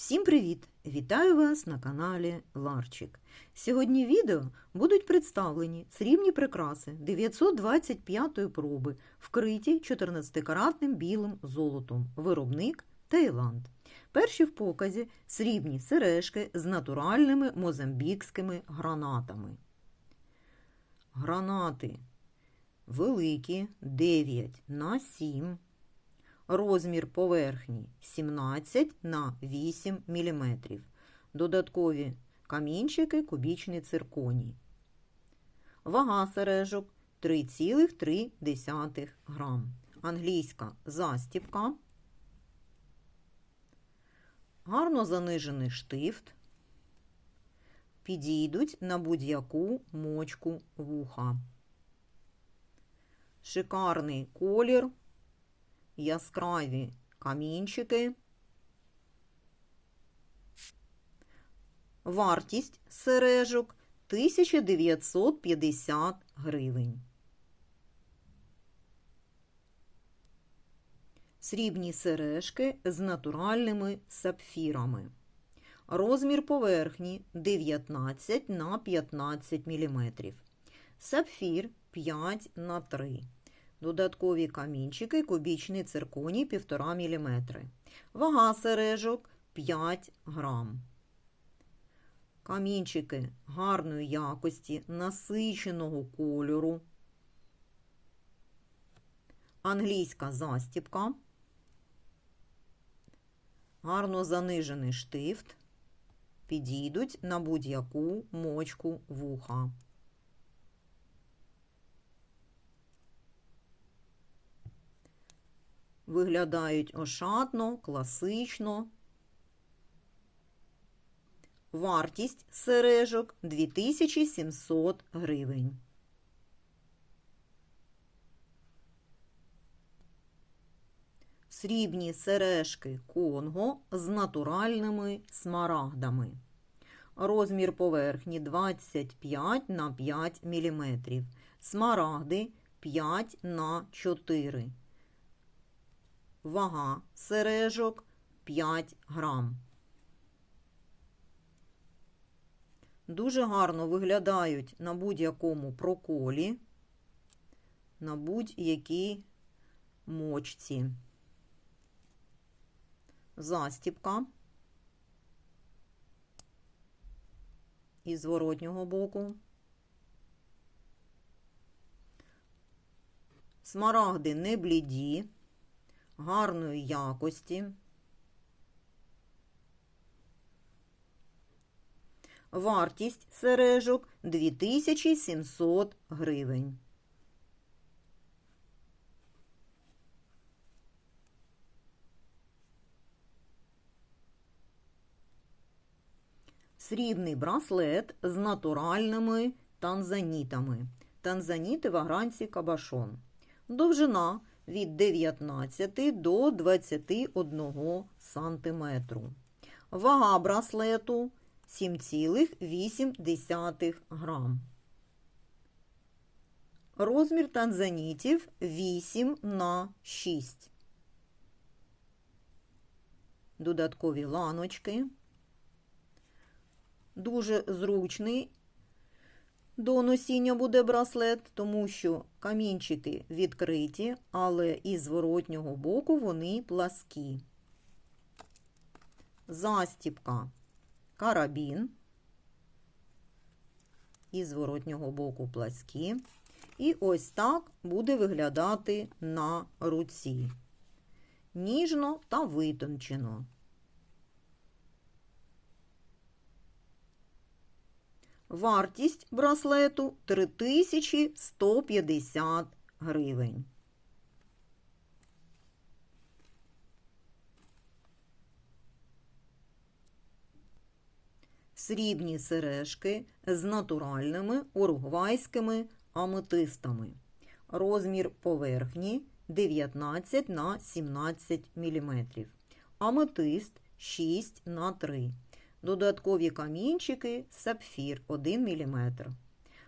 Всім привіт! Вітаю вас на каналі Ларчик. Сьогодні відео будуть представлені срібні прикраси 925-ї проби, вкриті 14-каратним білим золотом. Виробник Таїланд. Перші в показі срібні сережки з натуральними мозамбікськими гранатами. Гранати великі 9 на 7 Розмір поверхні 17 на 8 мм. Додаткові камінчики кубічний цирконій. Вага сережок 3,3 грам. Англійська застіпка. Гарно занижений штифт. Підійдуть на будь-яку мочку вуха. Шикарний колір яскраві камінчики. Вартість сережок 1950 гривень. Срібні сережки з натуральними сапфірами. Розмір поверхні 19 на 15 мм. Сапфір 5 на 3 Додаткові камінчики, кубічний цирконій 1,5 мм. Вага сережок 5 грам. Камінчики гарної якості, насиченого кольору. Англійська застіпка. Гарно занижений штифт. Підійдуть на будь-яку мочку вуха. Виглядають ошатно, класично. Вартість сережок 2700 гривень. Срібні сережки Конго з натуральними смарагдами. Розмір поверхні 25 на 5 мм. Смарагди 5 на 4 Вага сережок 5 грам. Дуже гарно виглядають на будь-якому проколі, на будь-якій мочці. Застіпка із зворотнього боку. Смарагди не бліді гарної якості. Вартість сережок 2700 гривень. Срібний браслет з натуральними танзанітами. Танзаніти в агранці кабашон. Довжина від 19 до 21 см. Вага браслету 7,8 грам. Розмір танзанітів 8 на 6. Додаткові ланочки. Дуже зручний до носіння буде браслет, тому що камінчики відкриті, але із зворотнього боку вони пласкі. Застіпка карабін. Із зворотнього боку пласкі. І ось так буде виглядати на руці. Ніжно та витончено. Вартість браслету 3150 гривень. Срібні сережки з натуральними уругвайськими аметистами. Розмір поверхні 19 на 17 мм. Аметист 6 на 3 Додаткові камінчики сапфір 1 мм.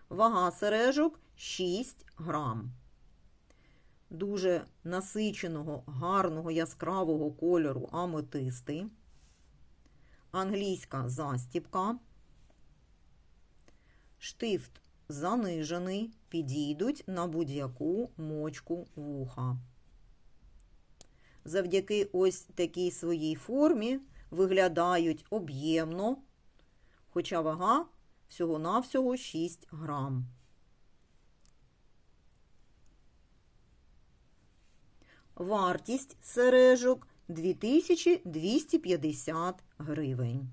Вага сережок 6 грам. Дуже насиченого, гарного яскравого кольору аметисти. англійська застіпка, штифт занижений, підійдуть на будь-яку мочку вуха. Завдяки ось такій своїй формі виглядають об'ємно, хоча вага всього-навсього 6 грам. Вартість сережок 2250 гривень.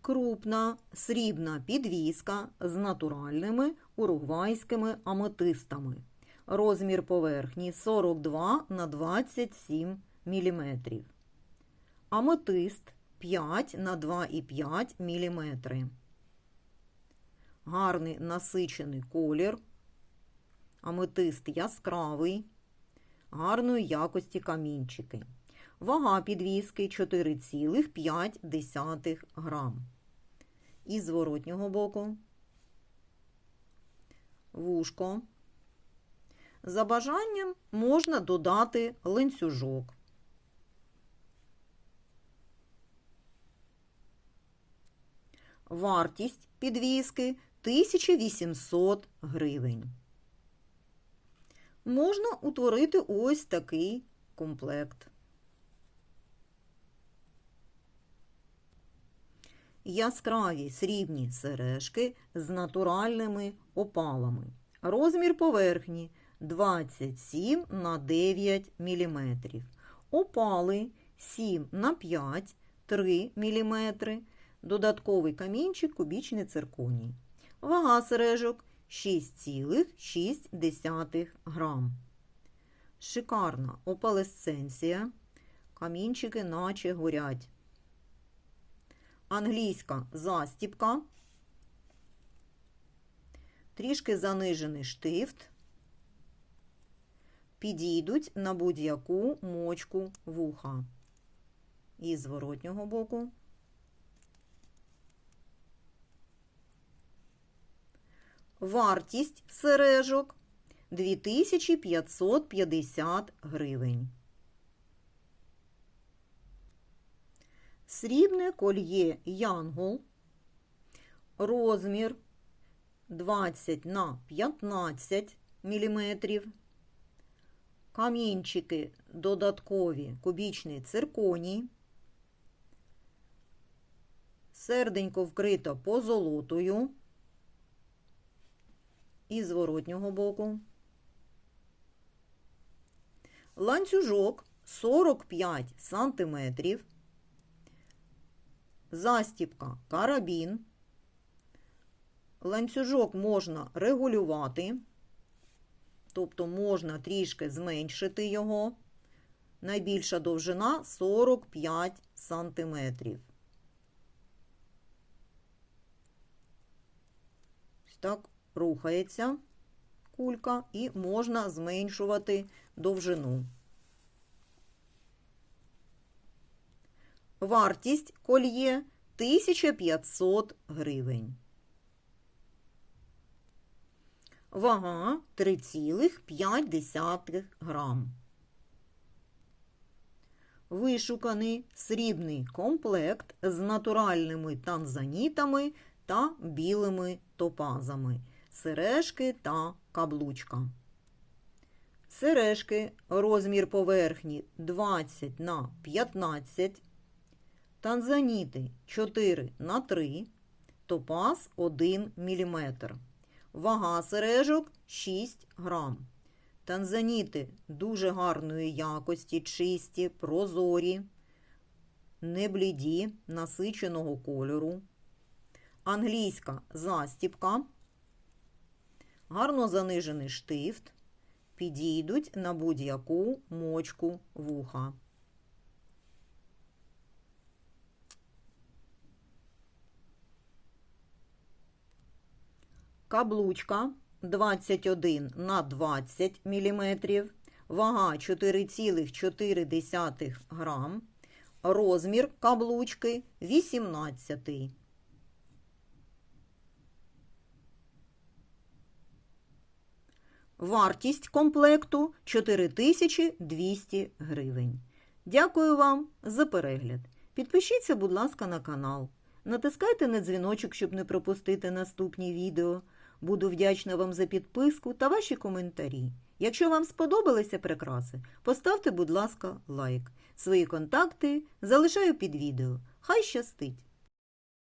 Крупна срібна підвіска з натуральними уругвайськими аметистами. Розмір поверхні 42 на 27 мм. Аметист 5 на 2,5 мм. Гарний насичений колір. Аметист яскравий, гарної якості камінчики. Вага підвіски 4,5 грам. І з зворотнього боку вушко. За бажанням можна додати ланцюжок. Вартість підвіски 1800 гривень. Можна утворити ось такий комплект. Яскраві срібні сережки з натуральними опалами. Розмір поверхні 27 на 9 мм. Опали 7 на 5 3 мм. Додатковий камінчик кубічний цирконій. Вага сережок 6,6 грам. Шикарна опалесценція. Камінчики наче горять. Англійська застіпка. Трішки занижений штифт. Підійдуть на будь-яку мочку вуха. І з зворотнього боку. Вартість сережок 2550 гривень. Срібне кольє Янгол. Розмір 20 на 15 мм. Камінчики додаткові кубічний цирконій. Серденько вкрито позолотою і зворотнього боку. Ланцюжок 45 см. Застіпка карабін. Ланцюжок можна регулювати, тобто можна трішки зменшити його. Найбільша довжина 45 сантиметрів. Ось так рухається кулька і можна зменшувати довжину. Вартість кольє 1500 гривень. Вага 3,5 грам. Вишуканий срібний комплект з натуральними танзанітами та білими топазами сережки та каблучка. Сережки розмір поверхні 20 на 15, танзаніти 4 на 3, топаз 1 мм. Вага сережок 6 грам. Танзаніти дуже гарної якості, чисті, прозорі, не бліді, насиченого кольору. Англійська застіпка гарно занижений штифт, підійдуть на будь-яку мочку вуха. Каблучка 21 на 20 мм, вага 4,4 грам, розмір каблучки 18 Вартість комплекту 4200 гривень. Дякую вам за перегляд. Підпишіться, будь ласка, на канал. Натискайте на дзвіночок, щоб не пропустити наступні відео. Буду вдячна вам за підписку та ваші коментарі. Якщо вам сподобалися прикраси, поставте, будь ласка, лайк. Свої контакти залишаю під відео. Хай щастить!